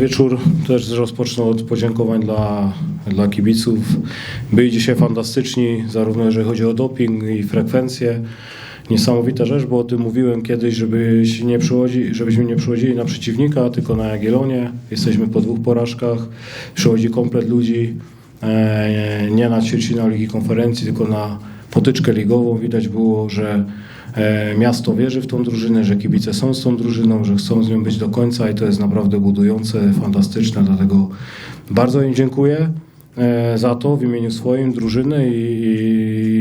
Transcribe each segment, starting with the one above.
wieczór też rozpocznę od podziękowań dla, dla kibiców. Byli dzisiaj fantastyczni, zarówno jeżeli chodzi o doping i frekwencję. Niesamowita rzecz, bo o tym mówiłem kiedyś, nie żebyśmy nie przychodzili na przeciwnika, tylko na Jagiellonie. Jesteśmy po dwóch porażkach, przychodzi komplet ludzi, e, nie na ćwierćfinał Ligi Konferencji, tylko na potyczkę ligową. Widać było, że miasto wierzy w tą drużynę, że kibice są z tą drużyną, że chcą z nią być do końca i to jest naprawdę budujące, fantastyczne, dlatego bardzo im dziękuję e, za to w imieniu swoim, drużyny i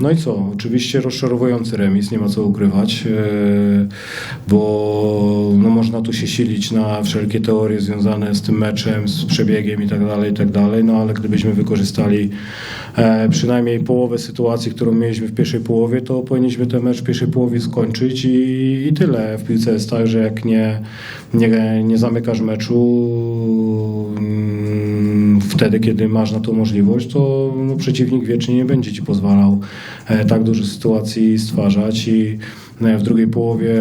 no i co, oczywiście rozczarowujący remis, nie ma co ukrywać, e, bo no można tu się silić na wszelkie teorie związane z tym meczem, z przebiegiem i tak dalej, i tak no ale gdybyśmy wykorzystali e, przynajmniej połowę sytuacji, którą mieliśmy w pierwszej połowie, to powinniśmy ten mecz w pierwszej połowie skończyć i, i tyle. W piłce jest tak, że jak nie, nie, nie zamykasz meczu wtedy, kiedy masz na to możliwość, to no, przeciwnik wiecznie nie będzie ci pozwalał e, tak dużo sytuacji stwarzać i e, w drugiej połowie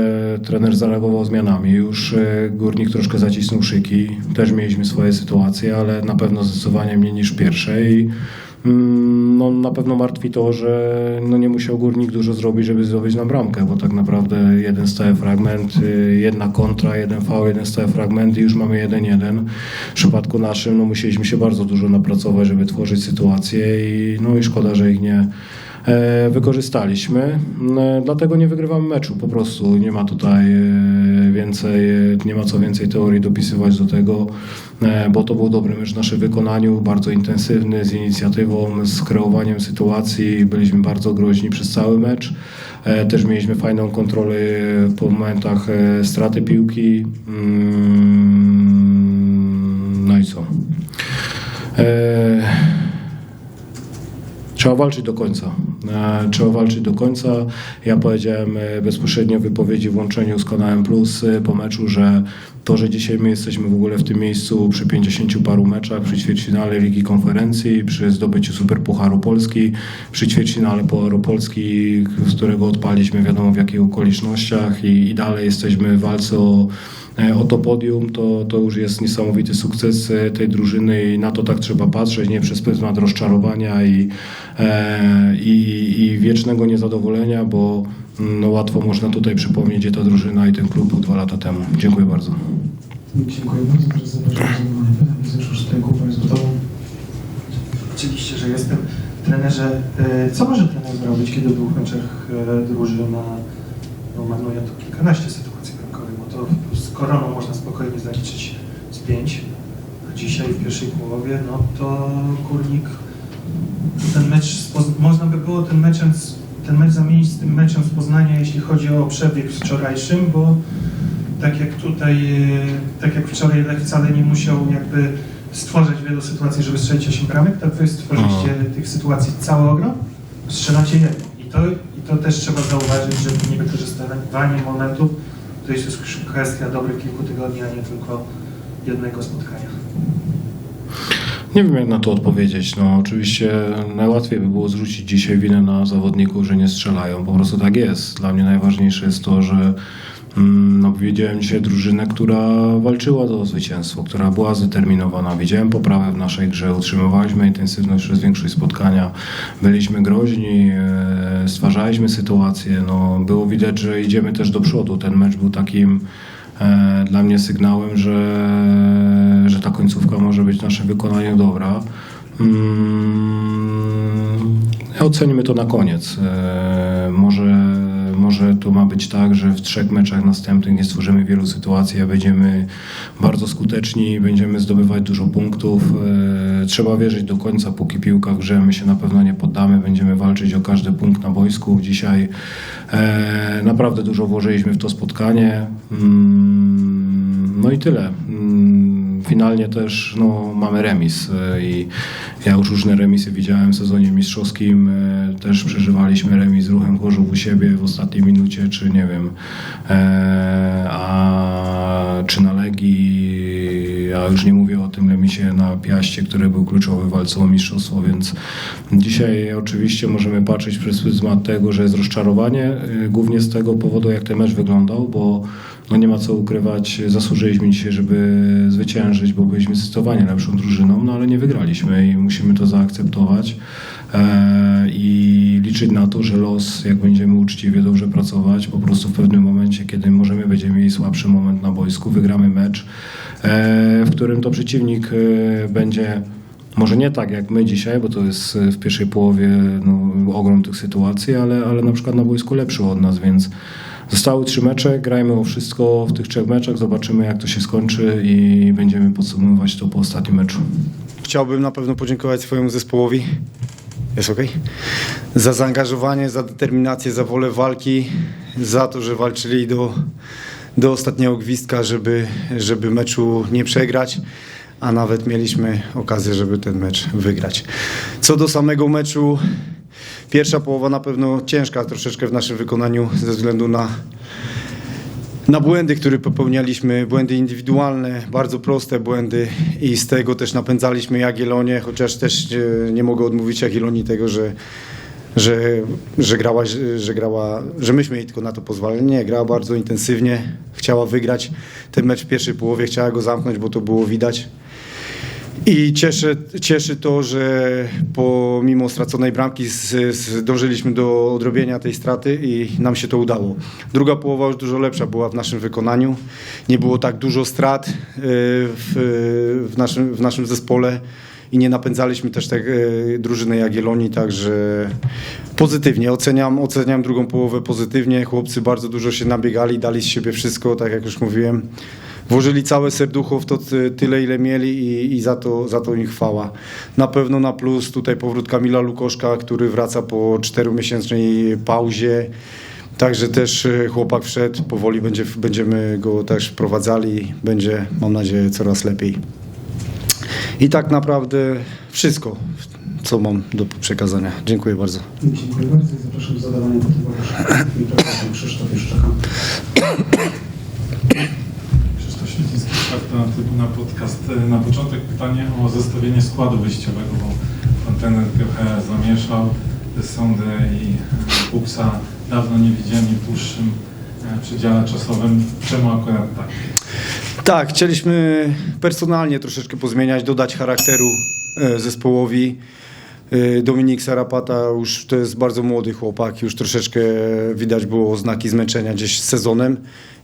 trener zareagował zmianami. Już e, Górnik troszkę zacisnął szyki. Też mieliśmy swoje sytuacje, ale na pewno zdecydowanie mniej niż pierwsze. I no, na pewno martwi to, że no, nie musiał Górnik dużo zrobić, żeby zdobyć na bramkę, bo tak naprawdę jeden stały fragment, y, jedna kontra, jeden V, jeden stały fragment i już mamy 1-1. W przypadku naszym no, musieliśmy się bardzo dużo napracować, żeby tworzyć sytuacje i, no, i szkoda, że ich nie wykorzystaliśmy. E, Dlatego nie wygrywamy meczu po prostu. Nie ma tutaj e, więcej, e, nie ma co więcej teorii dopisywać do tego, e, bo to był dobry mecz w naszym wykonaniu, bardzo intensywny, z inicjatywą, z kreowaniem sytuacji. Byliśmy bardzo groźni przez cały mecz. E, Też mieliśmy fajną kontrolę po momentach e, straty piłki. Mm, No i co? E, Trzeba walczyć do końca. Trzeba walczyć do końca. Ja powiedziałem e, bezpośrednio w wypowiedzi w łączeniu z kanałem Plus e, po meczu, że to, że dzisiaj my jesteśmy w ogóle w tym miejscu przy 50 paru meczach, przy ćwierćfinale Ligi Konferencji, przy zdobyciu Superpucharu Polski, przy ćwierćfinale Pucharu Polski, z którego odpaliśmy wiadomo w jakich okolicznościach i, i dalej jesteśmy w walce o o to podium, to, to już jest niesamowity sukces e, tej drużyny i na to tak trzeba patrzeć, nie przez pryzmat rozczarowania i, e, i, i wiecznego niezadowolenia, bo mm, no, łatwo można tutaj przypomnieć, gdzie ta drużyna i ten klub był dwa lata temu. Dziękuję bardzo. Dziękuję bardzo, że zapraszam jest gotowa. Oczywiście, że jestem. Trenerze, e, co może trener zrobić, kiedy był w meczach e, drużyna no, marnuje tu kilkanaście sytuacji bramkowych, bo to z koroną można spokojnie zaliczyć z pięć, a dzisiaj w pierwszej połowie, no to Górnik ten mecz, można by było ten, meczem, ten mecz zamienić z tym meczem z Poznania, jeśli chodzi o przebieg wczorajszym, bo tak jak tutaj, e, tak jak wczoraj wcale nie musiał jakby stworzyć wielu sytuacji, żeby strzelić 8 bramek, tak wy stworzyliście tych sytuacji cały ogrom, strzelacie jedną. I to, I to też trzeba zauważyć, że niewykorzystywanie momentów to jest kwestia dobrych kilku tygodni, a nie tylko jednego spotkania. Nie wiem, jak na to odpowiedzieć. No, oczywiście najłatwiej by było zrzucić dzisiaj winę na zawodników, że nie strzelają. Po prostu tak jest. Dla mnie najważniejsze jest to, że no, widziałem dzisiaj drużynę, która walczyła o zwycięstwo, która była zdeterminowana. Widziałem poprawę w naszej grze, utrzymywaliśmy intensywność przez większość spotkania, byliśmy groźni, e, stwarzaliśmy sytuacje. No, było widać, że idziemy też do przodu. Ten mecz był takim e, dla mnie sygnałem, że, że ta końcówka może być w naszym wykonaniu dobra. Mm, ocenimy to na koniec. E, może, może to ma być tak, że w trzech meczach następnych nie stworzymy wielu sytuacji, a będziemy bardzo skuteczni, będziemy zdobywać dużo punktów. E, trzeba wierzyć do końca, póki piłka grze, my się na pewno nie poddamy, będziemy walczyć o każdy punkt na boisku. Dzisiaj e, naprawdę dużo włożyliśmy w to spotkanie. Mm, no i tyle. Mm, Finalnie też no, mamy remis e, i ja już różne remisy widziałem w sezonie mistrzowskim. Też przeżywaliśmy remis z ruchem Chorzów siebie w ostatniej minucie, czy nie wiem, e, a czy na Legii, a już nie mówię o tym remisie na Piaście, który był kluczowy w walce o mistrzostwo, więc dzisiaj oczywiście możemy patrzeć przez pryzmat tego, że jest rozczarowanie, e, głównie z tego powodu, jak ten mecz wyglądał, bo no nie ma co ukrywać, zasłużyliśmy dzisiaj, żeby zwyciężyć, bo byliśmy zdecydowanie lepszą drużyną, no ale nie wygraliśmy i musimy to zaakceptować i liczyć na to, że los, jak będziemy uczciwie dobrze pracować, po prostu w pewnym momencie, kiedy możemy, będziemy mieli słabszy moment na boisku, wygramy mecz, e, w którym to przeciwnik e, będzie może nie tak jak my dzisiaj, bo to jest e, w pierwszej połowie no, ogrom tych sytuacji, ale, ale na przykład na boisku lepszy od nas, więc zostały trzy mecze, grajmy o wszystko w tych trzech meczach, zobaczymy jak to się skończy i będziemy podsumowywać to po ostatnim meczu. Chciałbym na pewno podziękować swojemu zespołowi. Jest ok? Za zaangażowanie, za determinację, za wolę walki, za to, że walczyli do, do ostatniego gwizdka, żeby, żeby meczu nie przegrać, a nawet mieliśmy okazję, żeby ten mecz wygrać. Co do samego meczu, pierwsza połowa na pewno ciężka troszeczkę w naszym wykonaniu ze względu na na błędy, które popełnialiśmy, błędy indywidualne, bardzo proste błędy i z tego też napędzaliśmy Jagiellonię, chociaż też e, nie mogę odmówić Jagiellonii tego, że, że, że, grała, że grała, że myśmy jej tylko na to pozwalali. Nie, grała bardzo intensywnie, chciała wygrać ten mecz w pierwszej połowie, chciała go zamknąć, bo to było widać. I cieszy, cieszy to, że pomimo straconej bramki zdążyliśmy do odrobienia tej straty i nam się to udało. Druga połowa już dużo lepsza była w naszym wykonaniu. Nie było tak dużo strat y, w, w, naszym, w naszym zespole i nie napędzaliśmy też tak y, drużyny Jagiellonii, także pozytywnie. Oceniam, oceniam drugą połowę pozytywnie. Chłopcy bardzo dużo się nabiegali, dali z siebie wszystko, tak jak już mówiłem. Włożyli całe serducho w to ty- tyle, ile mieli i, i za, to, za to im chwała. Na pewno na plus tutaj powrót Kamila Lukoszka, który wraca po czteromiesięcznej pauzie. Także też e, chłopak wszedł, powoli będzie, będziemy go też wprowadzali. Będzie, mam nadzieję, coraz lepiej. I tak naprawdę wszystko, co mam do przekazania. Dziękuję bardzo. Dziękuję bardzo i zapraszam do zadawania pytań. Krzysztof Juszczaka. Trybuna Podcast. E, Na początek pytanie o zestawienie składu wyjściowego, bo pan trochę zamieszał Sondę i e, Buksa. Dawno nie widziałem ich w dłuższym e, przedziale czasowym. Czemu akurat tak? Tak, chcieliśmy personalnie troszeczkę pozmieniać, dodać charakteru zespołowi. E, Dominik Sarapata już to jest bardzo młody chłopak, już troszeczkę widać było znaki zmęczenia gdzieś z sezonem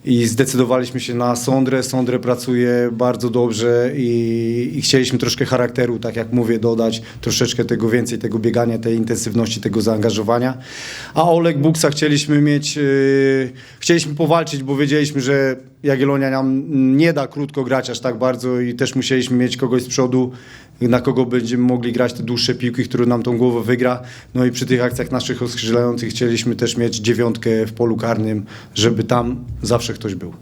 i zdecydowaliśmy się na Sondrę. Sondrę pracuje bardzo dobrze i, i chcieliśmy troszkę charakteru, tak jak mówię, dodać troszeczkę tego więcej, tego biegania, tej intensywności, tego zaangażowania. A Oleg Buksa chcieliśmy mieć, e, chcieliśmy powalczyć, bo wiedzieliśmy, że Jagiellonia nam nie da krótko grać aż tak bardzo i też musieliśmy mieć kogoś z przodu, na kogo będziemy mogli grać te dłuższe piłki, który nam tą głowę wygra. No i przy tych akcjach naszych oskrzydlających chcieliśmy też mieć dziewiątkę w polu karnym, żeby tam zawsze ktoś był.